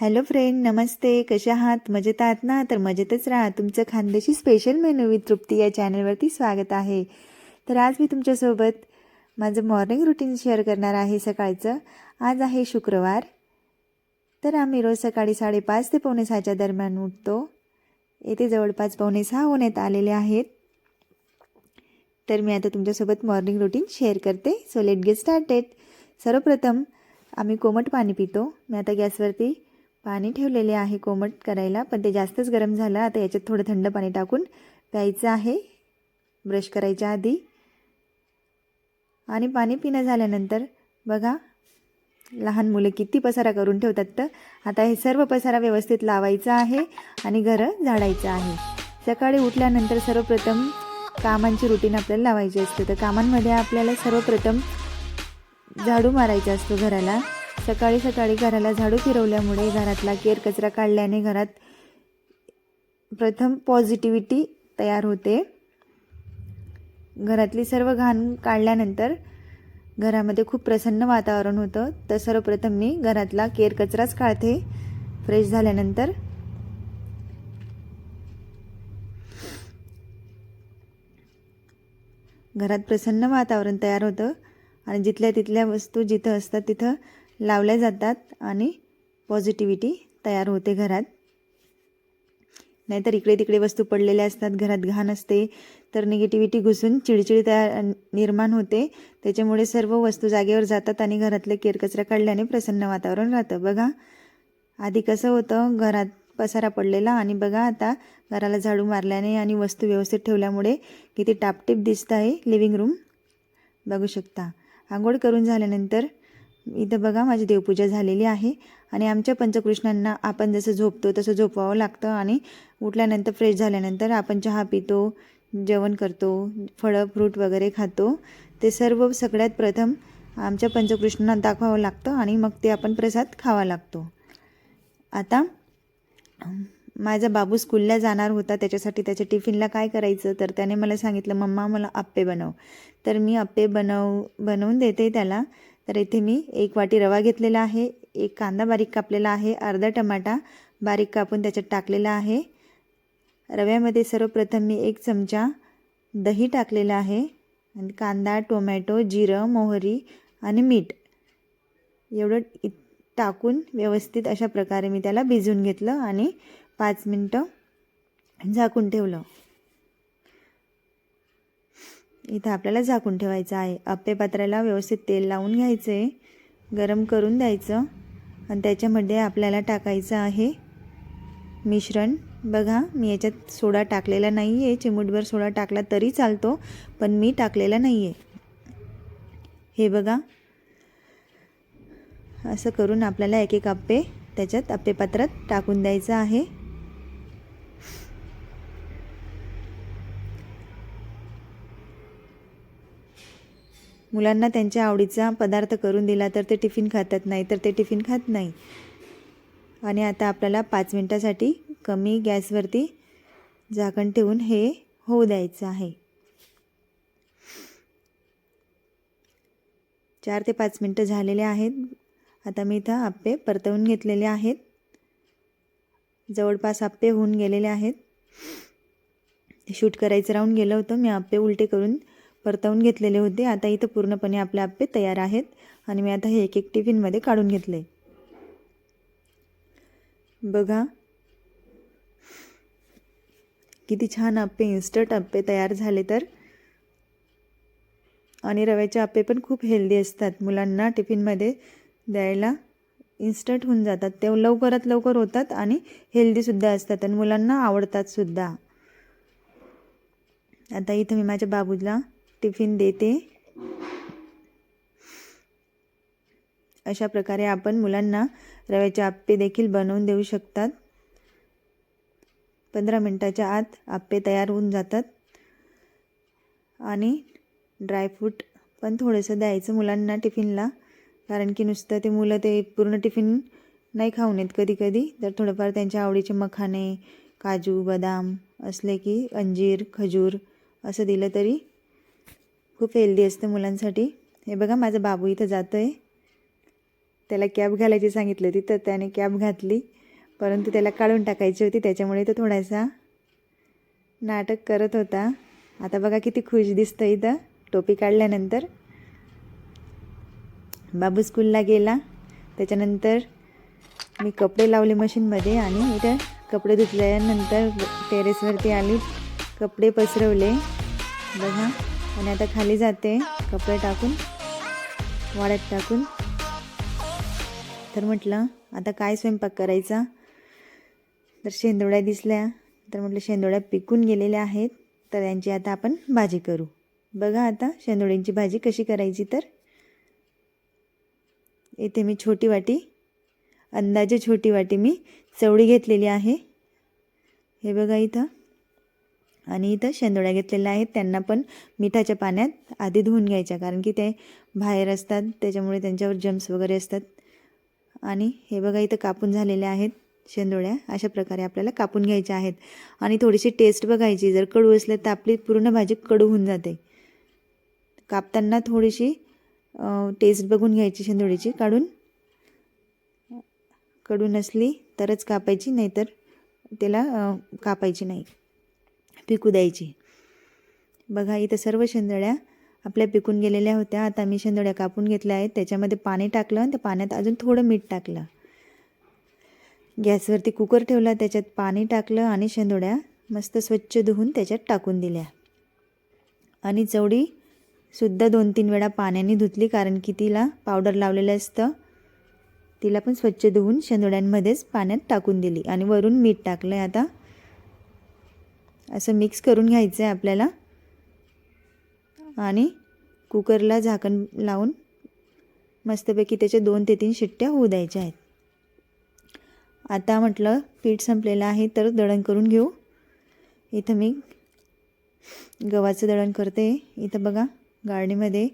Hello friend नमस्ते. कसे आहात? मजेत आहात ना? तर मजेतच राहा. तुमचं Khandeshi special menu with Tripti या चॅनलवरती स्वागत आहे. तर आज मी तुमच्यासोबत माझं मॉर्निंग रुटीन शेअर करणार आहे सकाळचं. आज आहे शुक्रवार. तर आम्ही रोज सकाळी साडेपाच ते पावणे सहाच्या दरम्यान उठतो. येथे जवळपास पावणे सहा होण्यात आलेले आहेत. तर मी आता तुमच्यासोबत मॉर्निंग रुटीन शेअर करते. सो लेट गेट स्टार्टेड सर्वप्रथम आम्ही कोमट पाणी पितो. मी आता गॅसवरती पाणी ठेवलेले आहे कोमट करायला पण ते जास्तच गरम झालं. आता याच्यात थोडं थंड पाणी टाकून प्यायचं आहे. ब्रश करायच्या आधी. आणि पाणी पिणं झाल्यानंतर बघा लहान मुलं किती पसारा करून ठेवतात तर. आता हे सर्व पसारा व्यवस्थित लावायचा आहे आणि घरं झाडायचं आहे. सकाळी उठल्यानंतर सर्वप्रथम कामांची रुटीन आपल्याला लावायची असते. तर कामांमध्ये आपल्याला सर्वप्रथम झाडू मारायचा असतो घराला. सकाळी सकाळी घराला झाडू फिरवल्यामुळे घरातला केर कचरा काढल्याने घरात प्रथम पॉझिटिव्हिटी तयार होते. घरातली सर्व घाण काढल्यानंतर घरामध्ये खूप प्रसन्न वातावरण होतं. तर सर्वप्रथम मी घरातला केर कचराच काढते. फ्रेश झाल्यानंतर घरात प्रसन्न वातावरण तयार होतं. आणि जिथल्या तिथल्या वस्तू जिथं असतात तिथं लावल्या जातात आणि पॉझिटिव्हिटी तयार होते घरात. नाहीतर इकडे तिकडे वस्तू पडलेल्या असतात घरात घाण असते तर निगेटिव्हिटी घुसून चिडचिड तयार निर्माण होते. त्याच्यामुळे सर्व वस्तू जागेवर जातात आणि घरातले केरकचरा काढल्याने प्रसन्न वातावरण राहतं. बघा आधी कसं होतं घरात पसारा पडलेला आणि बघा आता घराला झाडू मारल्याने आणि वस्तू व्यवस्थित ठेवल्यामुळे किती टापटीप दिसत आहे लिव्हिंग रूम बघू शकता. आंघोळ करून झाल्यानंतर इथं बघा माझी देवपूजा झालेली आहे. आणि आमच्या पंचकृष्णांना आपण जसं झोपतो तसं झोपवावं लागतं. आणि उठल्यानंतर फ्रेश झाल्यानंतर आपण चहा पितो जेवण करतो फळं फ्रूट वगैरे खातो. ते सर्व सगळ्यात प्रथम आमच्या पंचकृष्णांना दाखवावं लागतं आणि मग ते आपण प्रसाद खावा लागतो. आता माझा बाबू स्कूलला जाणार होता. त्याच्यासाठी त्याच्या टिफिनला काय करायचं? तर त्याने मला सांगितलं मम्मा मला आप्पे बनव. तर मी आप्पे बनव बनवून देते त्याला. तर इथे मी एक वाटी रवा घेतलेला आहे एक कांदा बारीक कापलेला आहे अर्धा टमाटा बारीक कापून त्याच्यात टाकलेला आहे. रव्यामध्ये सर्वप्रथम मी एक चमचा दही टाकलेला आहे आणि कांदा टोमॅटो जिरं मोहरी आणि मीठ एवढं इ टाकून व्यवस्थित अशा प्रकारे मी त्याला भिजवून घेतलं आणि पाच मिनटं झाकून ठेवलं. इथं आपल्याला झाकून ठेवायचं आहे. आप्पे पात्राला व्यवस्थित तेल लावून घ्यायचं आहे गरम करून द्यायचं. आणि त्याच्यामध्ये आपल्याला टाकायचं आहे मिश्रण. बघा मी याच्यात सोडा टाकलेला नाही आहे चिमूटभर सोडा टाकला तरी चालतो पण मी टाकलेला नाही आहे हे बघा. असं करून आपल्याला एक एक आप्पे त्याच्यात आप्पे पात्रात टाकून द्यायचं आहे. मुलांना त्यांच्या आवडीचा पदार्थ करून दिला तर ते टिफिन खातात नाही तर ते टिफिन खात नाही. आणि आता आपल्याला पाच मिनटासाठी कमी गॅसवरती झाकण ठेवून हे होऊ द्यायचं आहे. चार ते पाच मिनटं झालेले आहेत. आता मी इथं आप्पे परतवून घेतलेले आहेत. जवळपास आप्पे होऊन गेलेले आहेत. शूट करायचं राहून गेलं होतं. मी आप्पे उलटे करून परतवून घेतलेले होते. आता इथं पूर्णपणे आपले आप्पे तयार आहेत आणि मी आता हे एक एक टिफिनमध्ये काढून घेतले. बघा. किती छान आप्पे इन्स्टंट आप्पे तयार झाले तर. आणि रव्याचे आप्पे पण खूप हेल्दी असतात. मुलांना टिफिनमध्ये द्यायला इन्स्टंट होऊन जातात. ते लवकरात लवकर होतात आणि हेल्दीसुद्धा असतात आणि मुलांना आवडतात सुद्धा. आता इथं मी माझ्या बाबूला टिफिन देते. अशा प्रकारे आपण मुलांना रव्याचे आप्पे देखील बनवून देऊ शकतात. पंधरा मिनटाच्या आत आप्पे तयार होऊन जातात. आणि ड्रायफ्रूट पण थोडंसं द्यायचं मुलांना टिफिनला. कारण की नुसतं ते मुलं ते पूर्ण टिफिन नाही खाऊन येत कधी कधी. तर थोडंफार त्यांच्या आवडीचे मखाने काजू बदाम असले की अंजीर खजूर असं दिलं तरी खूप हेल्दी असतं मुलांसाठी. हे बघा माझा बाबू इथं जातो आहे त्याला कॅप घालायची सांगितली होती तर त्याने कॅप घातली. परंतु त्याला काढून टाकायची होती त्याच्यामुळे तो थोडासा नाटक करत होता. आता बघा किती खुश दिसतं इथं. टोपी काढल्यानंतर बाबू स्कूलला गेला. त्याच्यानंतर मी कपडे लावले मशीनमध्ये आणि इथं कपडे धुतल्यानंतर टेरेसवरती आली. कपडे पसरवले. बघा. आणि आता खाली जाते. कपडे टाकून वाड्यात टाकून. तर म्हटलं आता काय स्वयंपाक करायचा? तर शेंदोळ्या दिसल्या. तर म्हटलं शेंदोळ्या पिकून गेलेल्या आहेत. तर यांची आता आपण भाजी करू. बघा आता शेंदोड्यांची भाजी कशी करायची तर. इथे मी छोटी वाटी अंदाजे छोटी वाटी मी चवळी घेतलेली आहे. हे बघा इथं. आणि इथं शेंदोळ्या घेतलेल्या आहेत त्यांना पण मिठाच्या पाण्यात आधी धुवून घ्यायच्या कारण की ते बाहेर असतात. त्याच्यामुळे त्यांच्यावर जम्स वगैरे असतात. आणि हे बघा इथं कापून झालेल्या आहेत शेंदोळ्या अशा प्रकारे आपल्याला कापून घ्यायच्या आहेत. आणि थोडीशी टेस्ट बघायची. जर कडू असले तर आपली पूर्ण भाजी कडू होऊन जाते. कापताना थोडीशी टेस्ट बघून घ्यायची शेंदोळीची काढून कडू नसली तरच कापायची नाहीतर त्याला कापायची नाही. पिकू द्यायची. बघा इथं सर्व शेंदळ्या आपल्या पिकून गेलेल्या होत्या. आता मी शेंदळ्या कापून घेतल्या आहेत. त्याच्यामध्ये पाणी टाकलं आणि त्या पाण्यात अजून थोडं मीठ टाकलं. गॅसवरती कुकर ठेवला त्याच्यात पाणी टाकलं आणि शेंदोड्या मस्त स्वच्छ धुवून त्याच्यात टाकून दिल्या. आणि चवडी सुद्धा दोन तीन वेळा पाण्याने धुतली कारण की तिला पावडर लावलेलं असतं. तिला पण स्वच्छ धुवून शेंदोड्यांमध्येच पाण्यात टाकून दिली आणि वरून मीठ टाकलं आहे आता. असं मिक्स करून घ्यायचं आहे आपल्याला. आणि कुकरला झाकण लावून मस्तपैकी त्याच्या दोन ते तीन शिट्ट्या होऊ द्यायच्या आहेत. आता म्हटलं पीठ संपलेलं आहे तर दळण करून घेऊ. इथं मी गव्हाचं दळण करते. इथं बघा गाळणीमध्ये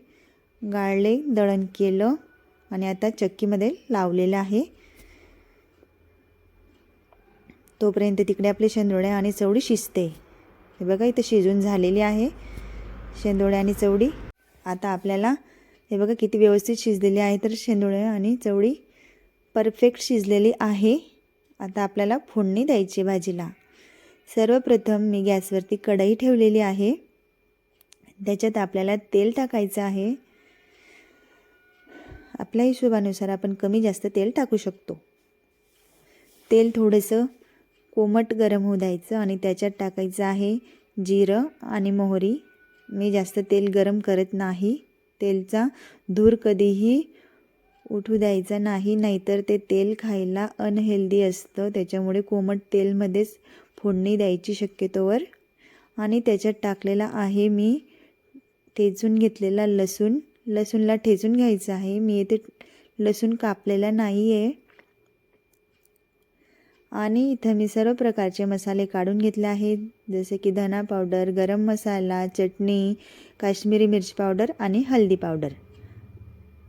गाळले दळण केलं आणि आता चक्कीमध्ये लावलेलं आहे. तोपर्यंत तिकडे आपले शेंदोळे आणि चवडी शिजते. हे बघा इथं शिजून झालेली आहे. शेंदोळे आणि चवडी आता आपल्याला हे बघा किती व्यवस्थित शिजलेली आहे तर शेंदोळे आणि चवडी परफेक्ट शिजलेली आहे. आता आपल्याला फोडणी द्यायची भाजीला. सर्वप्रथम मी गॅसवरती कढई ठेवलेली आहे. त्याच्यात आपल्याला तेल टाकायचं आहे. आपल्या हिशोबानुसार आपण कमी जास्त तेल टाकू शकतो. तेल थोडंसं कोमट गरम होऊ द्यायचं आणि त्याच्यात टाकायचं आहे जिरं आणि मोहरी. मी जास्त तेल गरम करत नाही. तेलचा धूर कधीही उठू द्यायचा नाही नाहीतर ते तेल खायला अनहेल्दी असतं. त्याच्यामुळे कोमट तेलमध्येच फोडणी द्यायची शक्यतोवर. आणि त्याच्यात टाकलेला आहे मी ठेचून घेतलेला लसूण. लसूणला ठेचून घ्यायचं आहे. मी येथे लसूण कापलेला नाही आहे आणि इथं मी सर्व प्रकारचे मसाले काढून घेतले आहेत. जसे की धना पावडर गरम मसाला चटणी काश्मीरी मिरची पावडर आणि हळदी पावडर.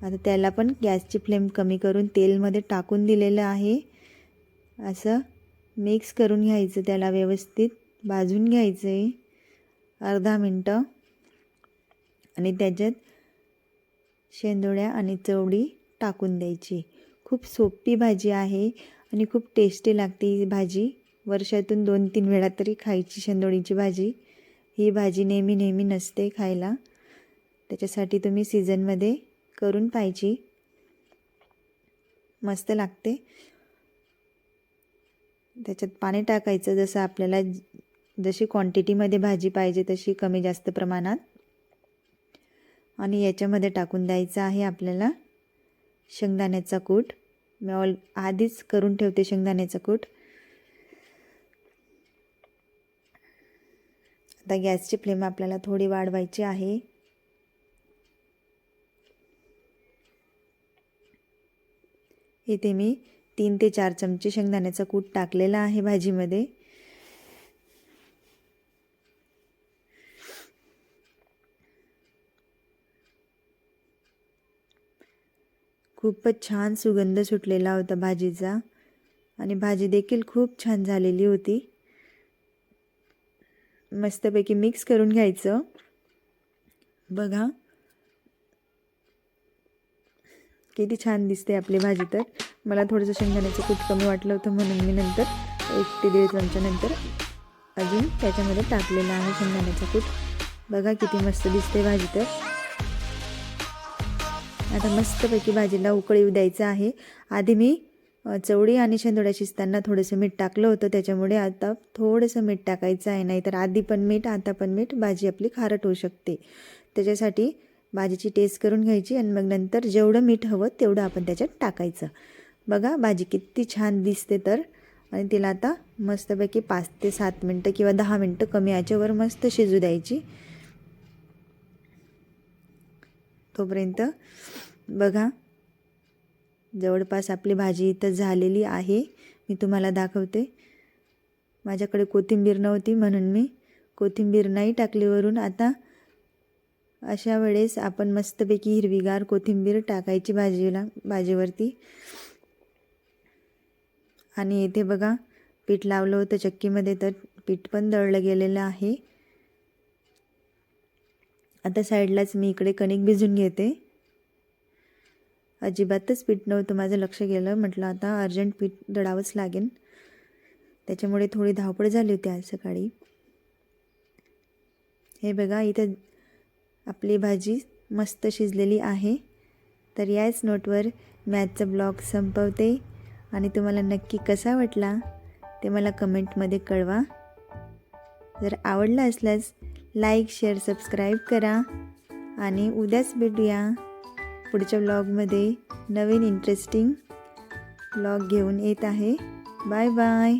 आता त्याला पण गॅसची फ्लेम कमी करून तेलमध्ये टाकून दिलेलं आहे. असं मिक्स करून घ्यायचं त्याला व्यवस्थित भाजून घ्यायचं. आहे अर्धा मिनटं. आणि त्याच्यात शेंदोळ्या आणि चवडी टाकून द्यायची. खूप सोपी भाजी आहे आणि खूप टेस्टी लागते ही भाजी. वर्षातून दोन तीन वेळा तरी खायची शेंदोळीची भाजी. ही भाजी नेहमी नेहमी नसते खायला. त्याच्यासाठी तुम्ही सीझनमध्ये करून पाहिजे मस्त लागते. त्याच्यात पाणी टाकायचं जसं आपल्याला जशी क्वांटिटीमध्ये भाजी पाहिजे तशी कमी जास्त प्रमाणात. आणि याच्यामध्ये टाकून द्यायचं आहे आपल्याला. शेंगदाण्याचा कूट. मी ऑल आधीच करून ठेवते शेंगदाण्याचा कूट. आता गॅसची फ्लेम आपल्याला थोडी वाढवायची आहे. इथे मी तीन ते चार चमचे शेंगदाण्याचा कूट टाकलेला आहे भाजीमध्ये. खूपच छान सुगंध सुटलेला होता भाजीचा आणि भाजी देखील खूप छान झालेली होती. मस्तपैकी मिक्स करून घ्यायचं. बघा. किती छान दिसते आपली भाजी तर. मला थोडंसं शेंगदाण्याचं कूट कमी वाटलं होतं म्हणून मी नंतर एक ते दीड चमच्यानंतर अजून त्याच्यामध्ये टाकलेलं आहे शेंगदाण्याचं कूट. बघा किती मस्त दिसते भाजी तर. आता मस्तपैकी भाजीला उकळी येऊ द्यायचं आहे. आधी मी चवळी आणि शेंदोड्या शिजताना थोडंसं मीठ टाकलं होतं त्याच्यामुळे आता थोडंसं मीठ टाकायचं आहे. नाहीतर आधी पण मीठ आता पण मीठ भाजी आपली खारट होऊ शकते. त्याच्यासाठी भाजीची टेस्ट करून घ्यायची आणि मग नंतर जेवढं मीठ हवं तेवढं आपण त्याच्यात टाकायचं. बघा भाजी किती छान दिसते तर. आणि तिला आता मस्तपैकी पाच ते सात मिनटं किंवा दहा मिनटं कमी याच्यावर मस्त शिजू द्यायची. तोपर्यंत बघा जवळपास आपली भाजी इथं झालेली आहे. मी तुम्हाला दाखवते. माझ्याकडे कोथिंबीर नव्हती म्हणून मी कोथिंबीर नाही टाकलीवरून आता अशा वेळेस आपण मस्तपैकी हिरवीगार कोथिंबीर टाकायची भाजीला भाजीवरती. आणि येथे बघा पीठ लावलं होतं चक्कीमध्ये तर पीठ पण दळलं गेलेलं आहे. आता साईडलाच मी इकडे कणिक भिजून घेते. अजिबातच पीठ नव्हतं माझं लक्ष गेलं म्हटलं आता अर्जंट पीठ दळावंच लागेल त्याच्यामुळे थोडी धावपळ झाली होती आज सकाळी. हे बघा इथं आपली भाजी मस्त शिजलेली आहे. तर याच नोटवर मी आजचा ब्लॉग संपवते. आणि तुम्हाला नक्की कसा वाटला ते मला कमेंटमध्ये कळवा. जर आवडला असल्यास लाईक शेअर सबस्क्राईब करा. आणि उद्याच भेटूया पुढच्या ब्लॉगमध्ये नवीन इंटरेस्टिंग ब्लॉग घेऊन येत आहे. Bye bye.